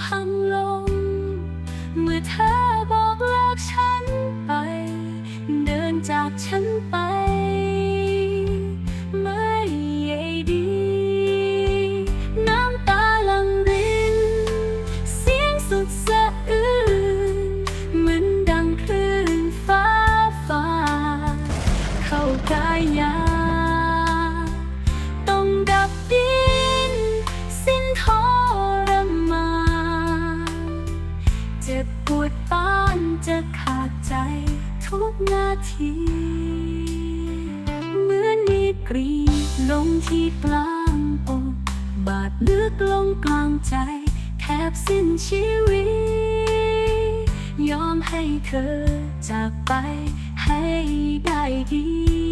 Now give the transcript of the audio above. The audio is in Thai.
พังลง เมื่อเธอบอกเลิกฉันไป เดินจากฉันไปไม่ใยดี น้ำตาลังริน เสียงสุดสะอื้นเหมือนดังคลื่นฟ้าฟ้าเข้ากายยา เจ็บปวดปานจะขาดใจทุกนาทีเหมือนมีดกรีดลงที่กลางอกบาดลึกลงกลางใจ แทบสิ้นชีวิต ยอมให้เธอจากไปให้ได้ดี